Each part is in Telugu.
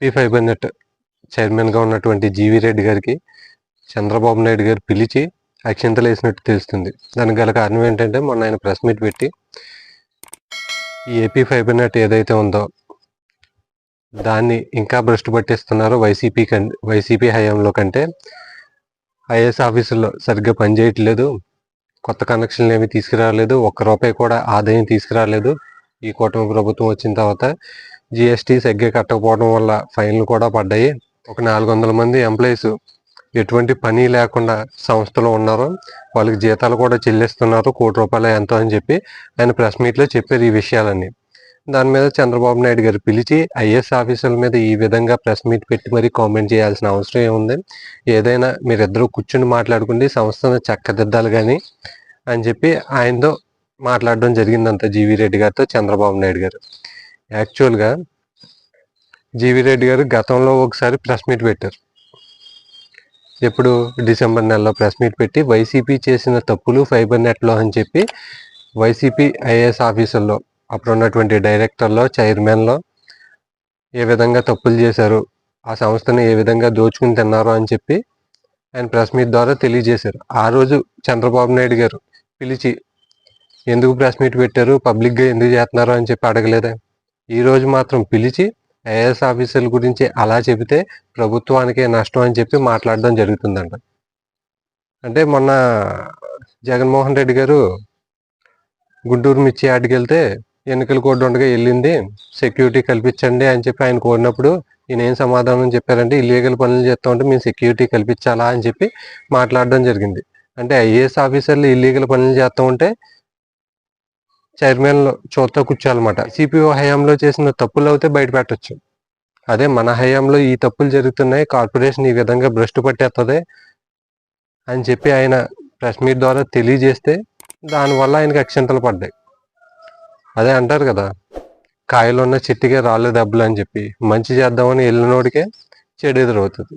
పి ఫైబర్ నెట్ చైర్మన్గా ఉన్నటువంటి జీవి రెడ్డి గారికి చంద్రబాబు నాయుడు గారు పిలిచి అక్షింతలు వేసినట్టు తెలుస్తుంది. దానికి గల కారణం ఏంటంటే మొన్న ఆయన ప్రెస్ మీట్ పెట్టి ఈ ఏపీ ఫైబర్ నెట్ ఏదైతే ఉందో దాన్ని ఇంకా భ్రష్టు పట్టిస్తున్నారు వైసీపీ కం వైసీపీ హయాంలో కంటే ఐఏఎస్ ఆఫీసుల్లో సరిగ్గా పనిచేయట్లేదు కొత్త కనెక్షన్లు ఏమి తీసుకురాలేదు. ఒక్క రూపాయి కూడా ఆదాయం తీసుకురాలేదు. ఈ కూటమి ప్రభుత్వం వచ్చిన తర్వాత జిఎస్టీ సరిగ్గా కట్టకపోవడం వల్ల ఫైన్లు కూడా పడ్డాయి. ఒక నాలుగు వందల మంది ఎంప్లాయీస్ ఎటువంటి పని లేకుండా సంస్థలో ఉన్నారు. వాళ్ళకి జీతాలు కూడా చెల్లిస్తున్నారు. కోటి రూపాయలు ఎంతో అని చెప్పి ఆయన ప్రెస్ మీట్లో చెప్పారు ఈ విషయాలన్నీ. దాని మీద చంద్రబాబు నాయుడు గారు పిలిచి ఐఏఎస్ ఆఫీసర్ల మీద ఈ విధంగా ప్రెస్ మీట్ పెట్టి మరీ కామెంట్ చేయాల్సిన అవసరం ఏముంది? ఏదైనా మీరిద్దరూ కూర్చుని మాట్లాడుకుంటే సంస్థను చక్కదిద్దాలి కానీ అని చెప్పి ఆయనతో మాట్లాడడం జరిగిందంత జీవి రెడ్డి గారితో చంద్రబాబు నాయుడు గారు. యాక్చువల్గా జీవి రెడ్డి గారు గతంలో ఒకసారి ప్రెస్ మీట్ పెట్టారు. ఎప్పుడు డిసెంబర్ నెలలో ప్రెస్ మీట్ పెట్టి వైసీపీ చేసిన తప్పులు ఫైబర్ నెట్లో అని చెప్పి వైసీపీ ఐఏఎస్ ఆఫీసుల్లో అప్పుడు ఉన్నటువంటి డైరెక్టర్లో చైర్మన్లో ఏ విధంగా తప్పులు చేశారు ఆ సంస్థను ఏ విధంగా దోచుకుని తిన్నారో అని చెప్పి ఆయన ప్రెస్ మీట్ ద్వారా తెలియజేశారు. ఆ రోజు చంద్రబాబు నాయుడు గారు పిలిచి ఎందుకు ప్రెస్ మీట్ పెట్టారు? పబ్లిక్గా ఎందుకు చేస్తున్నారు? అని చెప్పి అడగలేదా ఈరోజు మాత్రం పిలిచి ఐఏఎస్ ఆఫీసర్ల గురించి అలా చెబితే ప్రభుత్వానికే నష్టం అని చెప్పి మాట్లాడడం జరుగుతుందంట. అంటే మొన్న జగన్మోహన్ రెడ్డి గారు గుంటూరు మిర్చి ఆటికి వెళ్తే ఎన్నికల కోడ్ ఉండగా వెళ్ళింది సెక్యూరిటీ కల్పించండి అని చెప్పి ఆయన కోరినప్పుడు ఈయన ఏం సమాధానం చెప్పారంటే ఇల్లీగల్ పనులు చేస్తూ ఉంటే మేము సెక్యూరిటీ కల్పించాలా అని చెప్పి మాట్లాడడం జరిగింది. అంటే ఐఏఎస్ ఆఫీసర్లు ఇల్లీగల్ పనులు చేస్తూ ఉంటే చైర్మన్ చూస్తా కూర్చోాలన్నమాట సిపిఓ హయాంలో చేసిన తప్పులు అయితే బయట పెట్టచ్చు. అదే మన హయాంలో ఈ తప్పులు జరుగుతున్నాయి కార్పొరేషన్ ఈ విధంగా భ్రష్టు పట్టేస్తుంది అని చెప్పి ఆయన ప్రెస్ మీట్ ద్వారా తెలియజేస్తే దానివల్ల ఆయనకి అక్షంతలు పడ్డాయి. అదే అంటారు కదా కాయలు ఉన్న చెట్టుకే రాళ్ళు దెబ్బలు అని చెప్పి మంచి చేద్దామని వెళ్ళినోడికే చెడు ఎదురవుతుంది.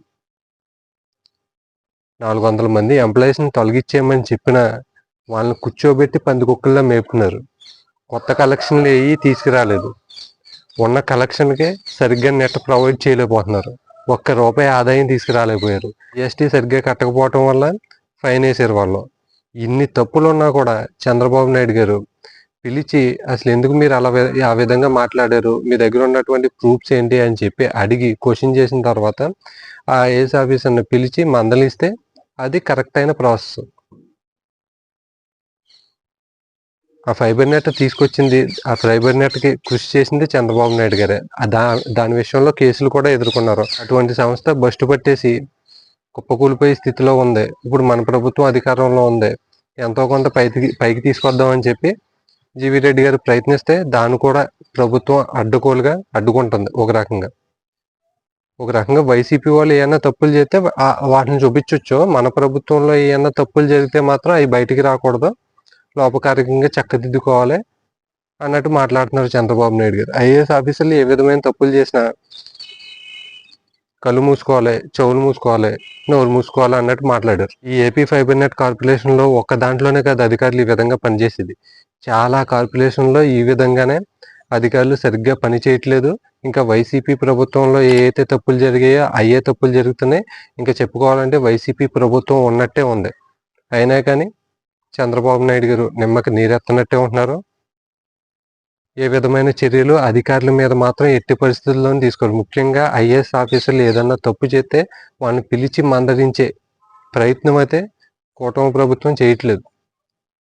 నాలుగు వందల మంది ఎంప్లాయీస్ని తొలగించేయమని చెప్పిన వాళ్ళని కూర్చోబెట్టి పంది కుక్కల్లో మేపుతున్నారు. కొత్త కలెక్షన్లు ఏవి తీసుకురాలేదు. ఉన్న కలెక్షన్కే సరిగ్గా నెట్ ప్రొవైడ్ చేయలేకపోతున్నారు. ఒక్క రూపాయి ఆదాయం తీసుకురాలేకపోయారు. జిఎస్టీ సరిగ్గా కట్టకపోవటం వల్ల ఫైన్ వేసారు వాళ్ళు. ఇన్ని తప్పులు ఉన్నా కూడా చంద్రబాబు నాయుడు గారు పిలిచి అసలు ఎందుకు మీరు అలా ఆ విధంగా మాట్లాడారు? మీ దగ్గర ఉన్నటువంటి ప్రూఫ్స్ ఏంటి అని చెప్పి అడిగి క్వశ్చన్ చేసిన తర్వాత ఆ ఏఎస్ ఆఫీసర్ని పిలిచి మందలిస్తే అది కరెక్ట్ అయిన ప్రాసెస్ ఆ ఫైబర్ నెట్ తీసుకొచ్చింది ఆ ఫైబర్ నెట్కి కృషి చేసింది చంద్రబాబు నాయుడు గారే. ఆ దా దాని విషయంలో కేసులు కూడా ఎదుర్కొన్నారు. అటువంటి సంస్థ బస్టు పట్టేసి కుప్పకూలిపోయే స్థితిలో ఉంది. ఇప్పుడు మన ప్రభుత్వం అధికారంలో ఉంది. ఎంతో కొంత పైకి పైకి తీసుకొద్దామని చెప్పి జీవి రెడ్డి గారు ప్రయత్నిస్తే దాన్ని కూడా ప్రభుత్వం అడ్డుకోలుగా అడ్డుకుంటుంది ఒక రకంగా. ఒక రకంగా వైసీపీ వాళ్ళు ఏమైనా తప్పులు చేస్తే వాటిని చూపించవచ్చు మన ప్రభుత్వంలో ఏమైనా తప్పులు జరిగితే మాత్రం అవి బయటికి రాకూడదు. లోపకారికంగా చక్కదిద్దుకోవాలి అన్నట్టు మాట్లాడుతున్నారు చంద్రబాబు నాయుడు గారు. ఐఏఎస్ ఆఫీసర్లు ఏ విధమైన తప్పులు చేసినా కళ్ళు మూసుకోవాలి చెవులు మూసుకోవాలి నోరు మూసుకోవాలి అన్నట్టు మాట్లాడారు. ఈ ఏపీ ఫైబర్ నెట్ కార్పొరేషన్లో ఒక్క దాంట్లోనే కాదు అధికారులు ఈ విధంగా పనిచేసేది. చాలా కార్పొరేషన్లో ఈ విధంగానే అధికారులు సరిగ్గా పని చేయట్లేదు. ఇంకా వైసీపీ ప్రభుత్వంలో ఏ అయితే తప్పులు జరిగాయో అయ్యే తప్పులు జరుగుతున్నాయి. ఇంకా చెప్పుకోవాలంటే వైసీపీ ప్రభుత్వం ఉన్నట్టే ఉంది. అయినా కానీ చంద్రబాబు నాయుడు గారు నిమ్మకి నీరెత్తనట్టే ఉంటున్నారు. ఏ విధమైన చర్యలు అధికారుల మీద మాత్రం ఎట్టి పరిస్థితుల్లోనూ తీసుకోరు. ముఖ్యంగా ఐఏఎస్ ఆఫీసర్లు ఏదన్నా తప్పు చేస్తే వాళ్ళని పిలిచి మందలించే ప్రయత్నం అయితే కూటమి ప్రభుత్వం చేయట్లేదు.